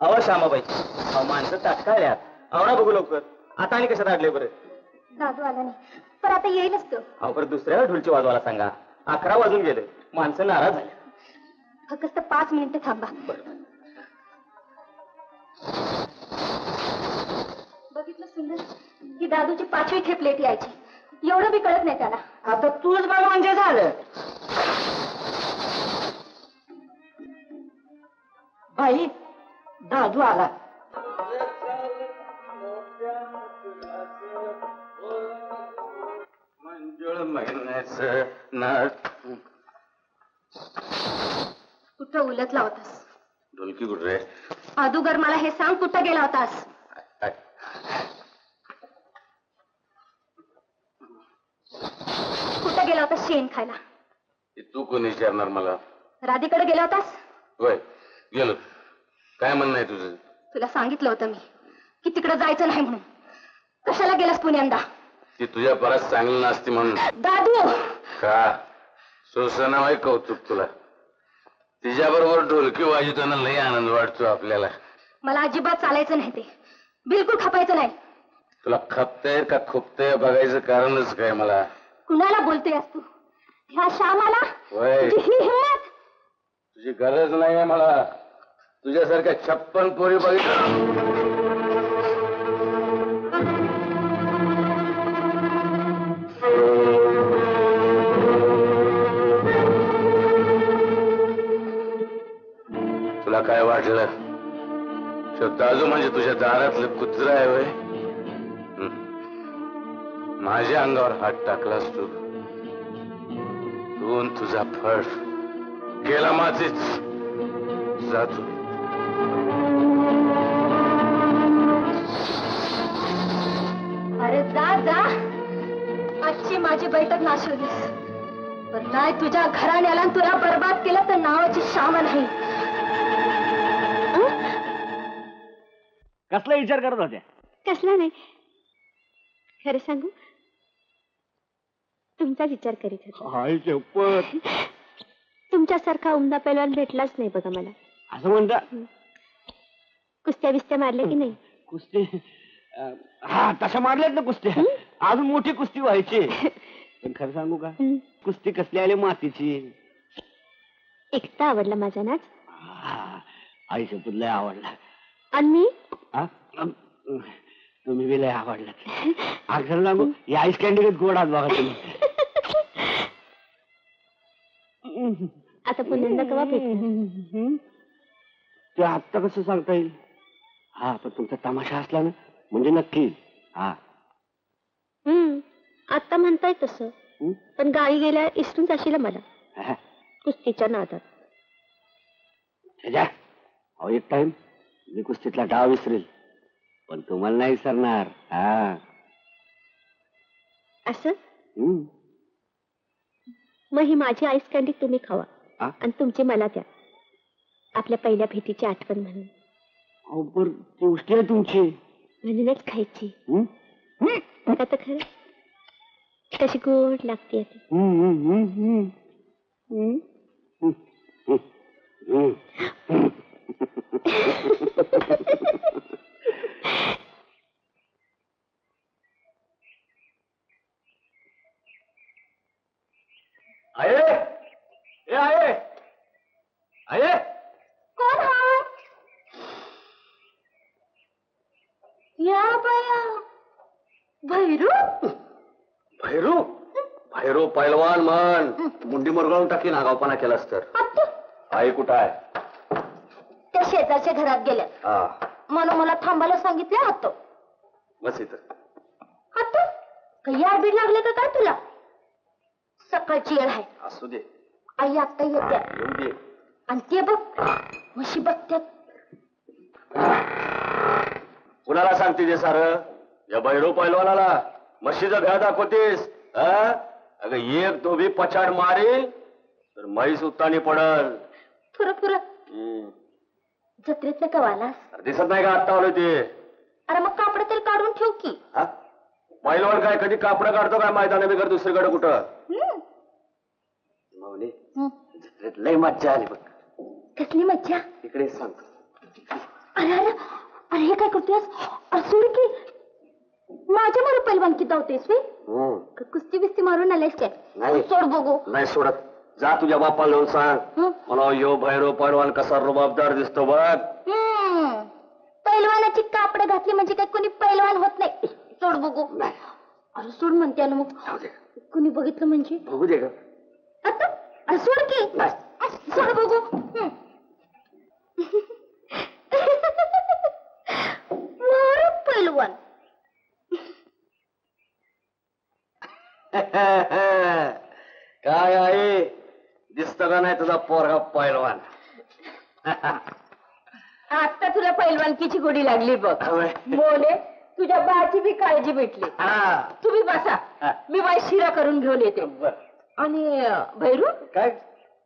अहो श्यामाबाई अहो माणसं ताटकाळ्यात आवडा बघू लवकर. आता आणि कशात अडले बरं? दादू आला नाही. पण आता येईलच तो. अहो परत दुसऱ्या ढोलची वाजवायला सांगा. अकरा वाजून गेले. माणसं नाराज झाले. फक्त पाच मिनिटं थांबा. बघितलं सुंदर ही दादूची पाचवी खेप लेट यायची. एवढं बी कळत नाही त्याला. आता तूच बघ म्हणजे झालं. बाई दादू आला मंजुळ महिन्याचं नाट कुठं उलटला होतास? ढोलकी कुठे रे? अदुगर मला हे सांग कुठं गेला होतास? कुठं गेला होतास शेण खायला? ते तू कोण विचारणार मला? राधेकडे गेला होतास? होय गेलो. काय म्हणणं आहे तुझं? तुला सांगितलं होतं मी की तिकडे जायचं नाही म्हणून. कशाला गेलास पुण्यांदा ती तुझ्या परत चांगली नसती म्हणून. दादू! का? सोसना वाई कौतुक तुला. तिच्याबरोबर ढोलकी वाजवताना लई आनंद वाटतो आपल्याला. मला अजिबात चालायचं नाही ते. बिलकुल खपायचं नाही. तुला खपतंय का खुपतंय बघायचं कारणच काय मला? कुणाला बोलतोयस तू? ह्या श्यामाला? तुझी हिंमत तुझी गरज नाहीये मला. तुझ्यासारख्या छप्पन पोरी बघितलं? तुला काय वाटलं? शब्दाजू म्हणजे तुझ्या दारातलं कुत्र आहे वय माझ्या अंगावर हात टाकलास तू. तू तुझा फळ. गेला माझेच जातो आजची माझी बैठक नाशवलीस पण नाही तुझ्या घराण्याला आणि तुला बर्बाद केलं तर नावाची शामा नाही. कसला विचार करत होत्या कसला नाही. खरं सांगू? तुमचा विचार करीत होता. हाय शपथ तुमच्यासारखा उमदा पैलवान भेटलाच नाही बघा मला. असं म्हणता? कुस्त्या बिस्त्या मारल्या की नाही? कुस्ती अं, हा तशा मारल्यात ना कुस्त्या. अजून मोठी कुस्ती व्हायची. पण खरं सांगू का? हं. कुस्ती कसली आली मातीची? एकटा आवडला माझा नाच. आई शपथ लय आवडला. आणि मी? तुम्ही बी लय आवडला. खरं सांगू या आईस कॅन्डिडेट गोड आहात बघा तुम्ही. आता पुन्हा कवा ते आत्ता कसं सांगता येईल? हा पण तुमचा तमाशा असला ना म्हणजे नक्की. हा. हम्म. आता म्हणताय तसं. हं? पण गावी गेल्या इसरून जाशील मला. हा. कुस्तीच्या नादात. अहो एक टाइम मी कुस्तीतला डाव विसरेल पण तुम्हाला नाही विसरणार हा. असं. मग ही माझी आईस कँडी तुम्ही खावा? आणि तुमची मला द्या. आपल्या पहिल्या भेटीची आठवण म्हणून. अहो पण ती गोष्टी आहे तुमची. म्हणूनच खायची? बघा तर खरं? कशी गोड लागते ती हम्म, हम्म, हम्म, हम्म. हं? हम्म, हम्म. आहे ए आहे आहे कोण हा या बया भैरू? भैरू? भैरू पैलवान म्हण. मुंडी मुरगाळून टाकी नागावपणा केलास तर. आई कुठं आहे? त्या शेजारच्या घरात गेल्या. हा. म्हणून मला थांबायला सांगितलं होतं. बस इथं. आता काही आडबीड लागले का काय तुला? सकाळची येळ आहे. असू दे. आई आता येत्या. येऊ दे. आणि ते बघ म्हशी बघत्यात. कुणाला सांगते ते सार? या भैरू पैलवानाला म्हशीचा भ्या दाखवतेस? अगं एक दोबी पछाड मारेल तर म्हैस उत्तानी पडल. पुरं पुरं हम्म. जत्रेतलं कवालास अरे दिसत नाही का आत्ता आलो ते? अरे मग कापड तरी काढून ठेव की. हा? पैलवान काय कधी कापडं काढतो काय मैदाना बिगर दुसरीकडे कुठं? हम्म. माऊली हम्म. जत्रेत लय मज्जा आली बघ. कसली मज्जा? इकडे सांगतो अरे अरे अरे हे काय करतोयस? अरे सोड की. माझ्या मला पैलवान किती होतेस वे हम्म. कुस्ती बिस्ती मारून आलायस काय? नाही. सोड बघू. नाही सोडत. जा तुझ्या बापाला जाऊन सांग. हं? मला यो भैरव पैलवान कसा रुबाबदार दिसतो बघ. हम्म. पैलवानाची कापड घातली म्हणजे काय कोणी पैलवान होत नाही? सोड बघू. अरे सोड म्हणते ना मग. कोणी बघितलं म्हणजे? बघू दे अरे सोड की. सोड बघू. हम्म. पैलवान. काय आहे दिसत का नाही तुझा पोरगा पैलवान? आता तुला पैलवानकीची गोडी लागली बघ. होय. मोने तुझ्या बाची बी काळजी भेटली. हा. तुम्ही बसा. मी बाई शिरा करून घेऊन येते. बर. आणि अं, भैरू? काय?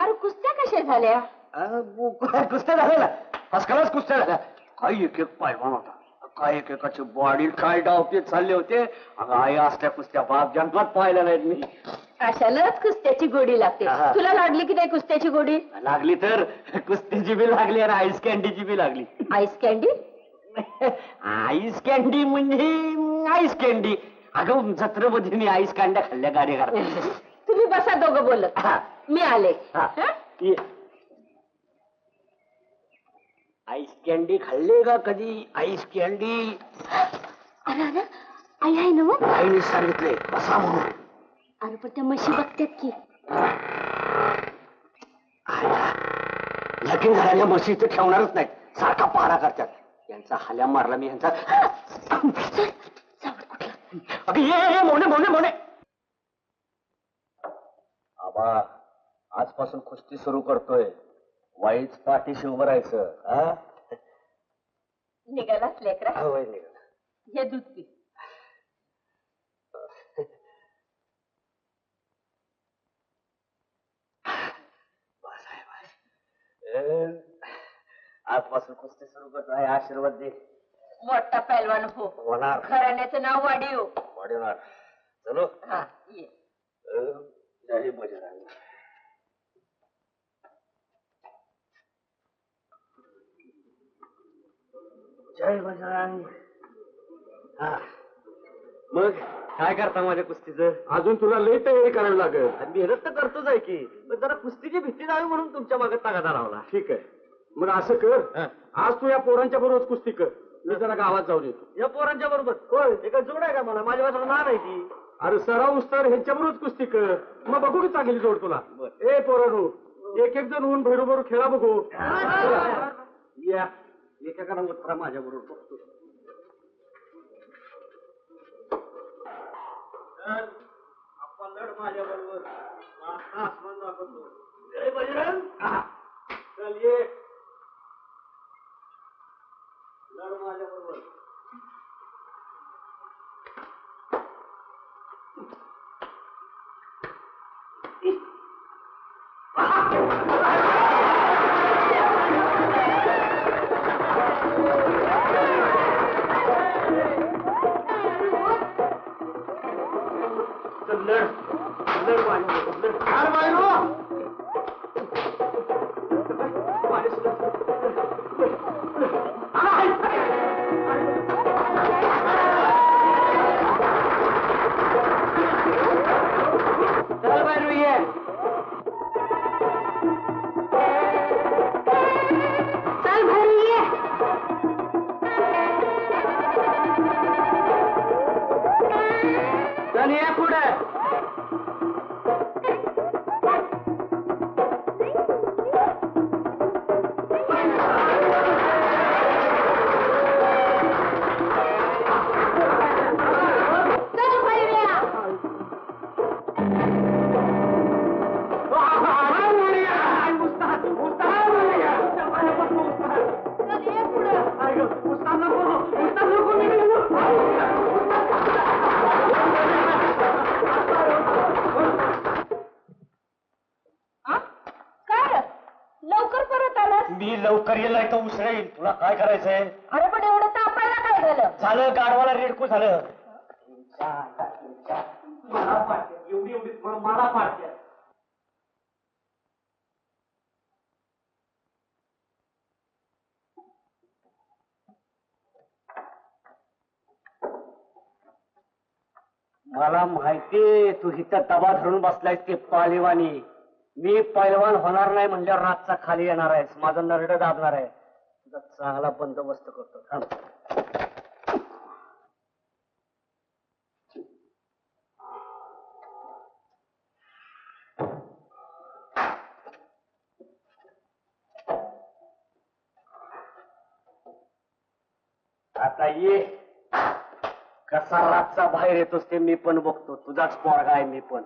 अरे कुस्त्या कशा झाल्या? अं, कुस्त्या झाल्या फसकालाच कुस्त्या झाल्या. काय एक एक पैलवान होता. काय एक एकाची बॉडी काय डावते चालले होते? अगं आई असल्या कुस्त्या बाप जन्मात पाहिल्या नाहीत मी. अशालाच कुस्त्याची गोडी लागते. हा. तुला लागली की नाही कुस्त्याची गोडी? लागली तर कुस्तीची बी लागली आणि आईस कॅन्डीची बी लागली. आईस कॅन्डी आईस कॅन्डी म्हणजे आईस कॅन्डी अगं जत्रेमध्ये मी आईस कॅन्ड्या खाल्ल्या गाडी तुम्ही बसा दोघं बोलत. मी आले. हा. हा? आईस कॅन्डी खाल्ले का कधी? आईस कॅन्डी अरे अरे आई आहे ना मग? आईने सांगितले. बसा म्हणून. अरे पण त्या म्हशी बघतात की. लगीन झालेल्या म्हशी इथे ठेवणारच नाहीत. सारखा पहारा करतात यांचा हाल्या मारला मी यांचा. अगं ये ये, ये मोने मोने मोने. आबा आजपासून कुस्ती सुरू करतोय. वाईच पाठीशी उभं राहायचं हा? निघालाच लेकरा. हा, वय निघाला. हे दूध पी. बस आहे, बस. अं, आजपासून कुस्ती सुरू करतो आहे आशीर्वाद दे. मोठा पैलवान हो. होणार. घराण्याचं नाव वाढीव. वाढवणार. चलो. हा ये. अं, जय बजरंग जय बजरंग. हा. मग काय करता माझ्या कुस्तीचं? अजून तुला लई तयारी करावी लागेल. आणि मेहनत तर करतोच आहे की पण जरा कुस्तीची भीती जावी म्हणून तुमच्या मागे तागादा लावला. ठीक आहे. मग असं कर. हा. आज तू या पोरांच्या बरोबर कुस्ती कर. मी जरा गावात जाऊन येतो. या पोरांच्या बरोबर? होय. एका जोड आहे का मला? माझ्या वाटलं नाव आहे ती. अरे सराव उस्तर ह्यांच्या बरोबरच कुस्ती कर. मग बघू की चांगली जोड तुला. ए पोरांनो एक एक जण होऊन भैरू भरू खेळा बघू. या. एकेकाला उत्तरा माझ्या बरोबर बघतो आपण लढ माझ्या बरोबर जय बजरंग. चल ये. लढ माझ्या बरोबर चल लढ लढ माझ्या मी लवकर येईल नाही तर उसळ येईल तुला काय करायचंय? अरे पण एवढं तापायला काय झालं? झालं गाडवाला रेडकू झालं. मला पाडते मला पाडते. तू हिथं दबा धरून बसलायस ते पालेवानी. मी पैलवान होणार नाही म्हणल्यावर रातचा खाली येणार आहेस. माझं नरड दाबणार आहे. तुझा चांगला बंदोबस्त करतो. थांब. आता ये. कसा रातचा बाहेर येतोस ते मी पण बघतो. तुझाच पोरगा आहे मी पण.